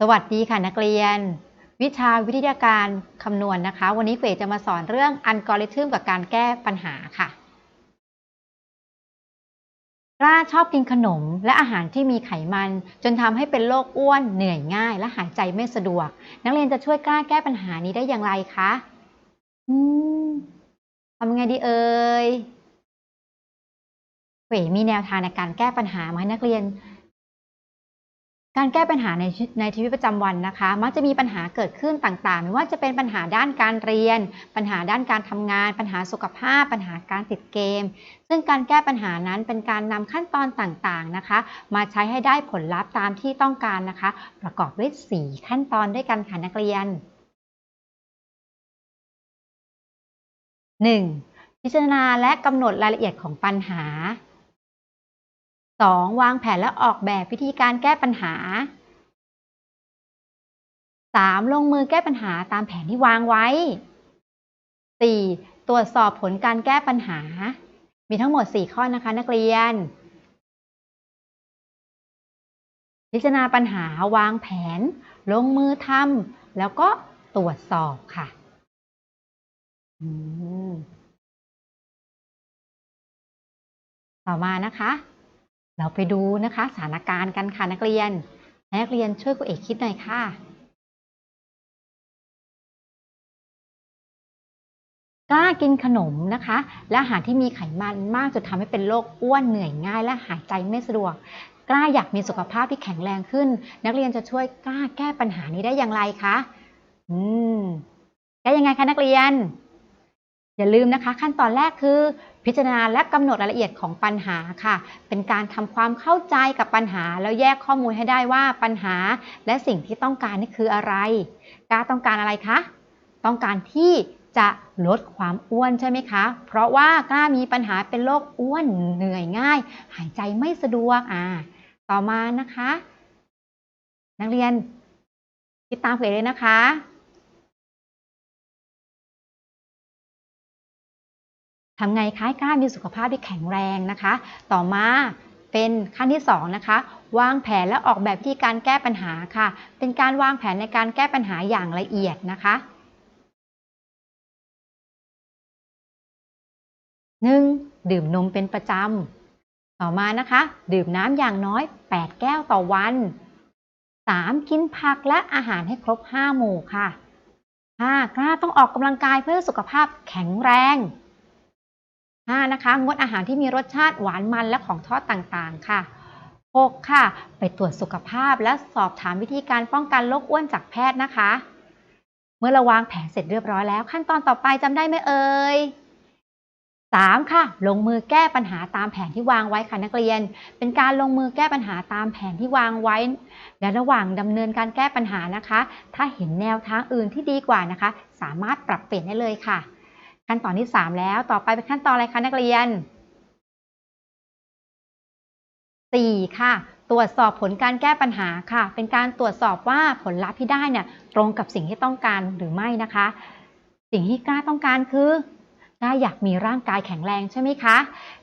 สวัสดีค่ะนักเรียน วิชาวิทยาการคำนวณนะคะ วันนี้เฟยจะมาสอนเรื่องอัลกอริทึมกับการแก้ปัญหาค่ะกล้าชอบกินขนมและอาหารที่มีไขมัน จนทำให้เป็นโรคอ้วนเหนื่อยง่าย และหายใจไม่สะดวก นักเรียนจะช่วยกล้าแก้ปัญหานี้ได้อย่างไรคะอืมทำยังไงดีเอ่ยเฟยมีแนวทางในการแก้ปัญหามาให้นักเรียน การแก้ปัญหาในในชีวิตประจำวันนะคะ มักจะมีปัญหาเกิดขึ้นต่างๆ ไม่ว่าจะเป็นปัญหาด้านการเรียน ปัญหาด้านการทำงาน ปัญหาสุขภาพ ปัญหาการติดเกม ซึ่งการแก้ปัญหานั้นเป็นการนำขั้นตอนต่างๆนะคะ มาใช้ให้ได้ผลลัพธ์ตามที่ต้องการนะคะ ประกอบด้วย 4 ขั้นตอนด้วยกันค่ะนักเรียน 1. พิจารณาและกำหนดรายละเอียดของปัญหา 2. วางแผนและออกแบบวิธีการแก้ปัญหา 3. ลงมือแก้ปัญหาตามแผนที่วางไว้ 4. ตรวจสอบผลการแก้ปัญหา มีทั้งหมด 4 ข้อนะคะนักเรียน พิจารณาปัญหาวางแผน ลงมือทำแล้วก็ตรวจสอบค่ะต่อมานะคะ เราไปดูนะคะสถานการณ์กันค่ะนักเรียน นักเรียนช่วยครูเอกคิดหน่อยค่ะ กล้ากินขนมนะคะ และอาหารที่มีไขมันมากจนทำให้เป็นโรคอ้วนเหนื่อยง่าย และหายใจไม่สะดวก กล้าอยากมีสุขภาพที่แข็งแรงขึ้น นักเรียนจะช่วยกล้าแก้ปัญหานี้ได้อย่างไรคะ อืมแก้ยังไงคะนักเรียน อย่าลืมนะคะ ขั้นตอนแรกคือพิจารณาและกำหนดรายละเอียดของปัญหาค่ะ เป็นการทำความเข้าใจกับปัญหา แล้วแยกข้อมูลให้ได้ว่าปัญหาและสิ่งที่ต้องการนี่คืออะไรกล้าต้องการอะไรคะต้องการที่จะลดความอ้วนใช่ไหมคะ เพราะว่ากล้ามีปัญหาเป็นโรคอ้วนเหนื่อยง่าย หายใจไม่สะดวกอ่าต่อมานะคะ นักเรียนติดตามเพจเลยนะคะ ทำไงคะให้กล้ามีสุขภาพที่แข็งแรงนะคะ ต่อมาเป็นขั้นที่2นะคะวางแผนและออกแบบวิธีการแก้ปัญหาค่ะ เป็นการวางแผนในการแก้ปัญหาอย่างละเอียดนะคะ 1. ดื่มนมเป็นประจำ ต่อมานะคะ ดื่มน้ำอย่างน้อย 8 แก้วต่อวัน 3. กินผักและอาหารให้ครบ 5 หมู่ค่ะ 5. กล้าต้องออกกำลังกายเพื่อสุขภาพแข็งแรง 5. นะคะ งดอาหารที่มีรสชาติหวานมันและของทอดต่างๆ ค่ะ 6. ค่ะ ไปตรวจสุขภาพและสอบถามวิธีการป้องกันโรคอ้วนจากแพทย์นะคะ เมื่อเราวางแผนเสร็จเรียบร้อยแล้ว ขั้นตอนต่อไปจำได้ไหมเอ่ย 3. ค่ะ ลงมือแก้ปัญหาตามแผนที่วางไว้ค่ะนักเรียน เป็นการลงมือแก้ปัญหาตามแผนที่วางไว้ และระหว่างดำเนินการแก้ปัญหานะคะ ถ้าเห็นแนวทางอื่นที่ดีกว่านะคะ สามารถปรับเปลี่ยนได้เลยค่ะ ขั้นตอนที่ 3 แล้ว ต่อไปเป็นขั้นตอนอะไรคะนักเรียน 4. ค่ะ ตรวจสอบผลการแก้ปัญหาค่ะ เป็นการตรวจสอบว่าผลลัพธ์ที่ได้เนี่ยตรงกับสิ่งที่ต้องการหรือไม่นะคะ สิ่งที่กล้าต้องการคือกล้าอยากมีร่างกายแข็งแรงใช่ไหมคะ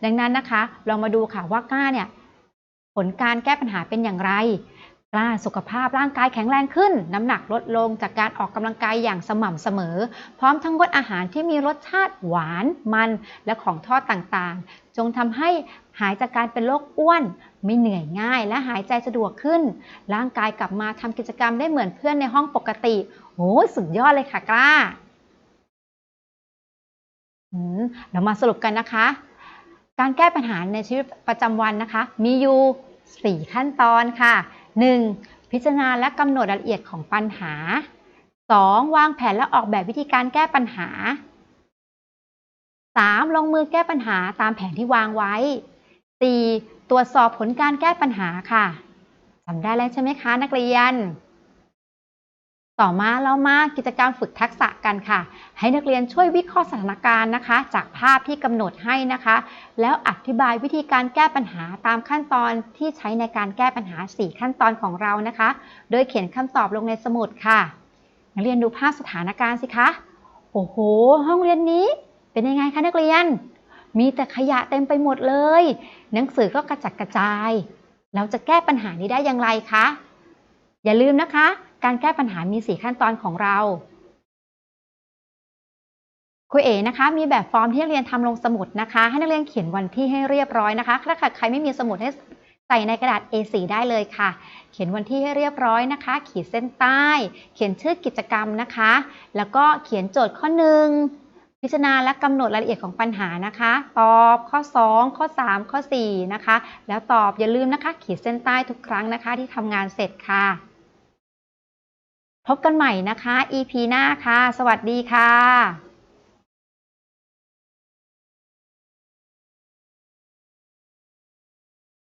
ดังนั้นนะคะเรามาดูค่ะว่ากล้าเนี่ยผลการแก้ปัญหาเป็นอย่างไร สุขภาพร่างกายแข็งแรงขึ้น น้ำหนักลดลงจากการออกกำลังกายอย่างสม่ำเสมอ พร้อมทั้งงดอาหารที่มีรสชาติหวานมัน และของทอดต่างๆ จงทำให้หายจากการเป็นโรคอ้วน ไม่เหนื่อยง่าย และหายใจสะดวกขึ้น ร่างกายกลับมาทำกิจกรรมได้เหมือนเพื่อนในห้องปกติโอ้สุดยอดเลยค่ะกล้าเรามาสรุปกันนะคะ การแก้ปัญหาในชีวิตประจำวันนะคะ มีอยู่ 4 ขั้นตอนค่ะ 1. พิจารณาและกำหนดรายละเอียดของปัญหา 2. วางแผนและออกแบบวิธีการแก้ปัญหา 3. ลงมือแก้ปัญหาตามแผนที่วางไว้ 4. ตรวจสอบผลการแก้ปัญหาค่ะจำได้แล้วใช่ไหมคะนักเรียน ต่อมาเรามากิจกรรมฝึกทักษะกันค่ะ ให้นักเรียนช่วยวิเคราะห์สถานการณ์นะคะ จากภาพที่กำหนดให้นะคะ แล้วอธิบายวิธีการแก้ปัญหาตามขั้นตอนที่ใช้ในการแก้ปัญหา 4 ขั้นตอนของเรานะคะ โดยเขียนคำตอบลงในสมุดค่ะ นักเรียนดูภาพสถานการณ์สิคะโอ้โห ห้องเรียนนี้เป็นยังไงคะนักเรียน มีแต่ขยะเต็มไปหมดเลย หนังสือก็กระจัดกระจาย เราจะแก้ปัญหานี้ได้อย่างไรคะอย่าลืมนะคะ การแก้ปัญหามี 4 ขั้นตอนของเราครูเอนะคะ มีแบบฟอร์มที่นักเรียนทำลงสมุดนะคะ ให้นักเรียนเขียนวันที่ให้เรียบร้อยนะคะ ถ้าใครไม่มีสมุดให้ใส่ในกระดาษ A4 ได้เลยค่ะ เขียนวันที่ให้เรียบร้อยนะคะ ขีดเส้นใต้ เขียนชื่อกิจกรรมนะคะ แล้วก็เขียนโจทย์ข้อหนึ่งพิจารณาและกำหนดรายละเอียดของปัญหานะคะ ตอบข้อ 2 ข้อ 3 ข้อ 4 นะคะ แล้วตอบอย่าลืมนะคะ ขีดเส้นใต้ทุกครั้งนะคะ ที่ทำงานเสร็จค่ะ พบกันใหม่นะคะ EP หน้าค่ะ สวัสดีค่ะ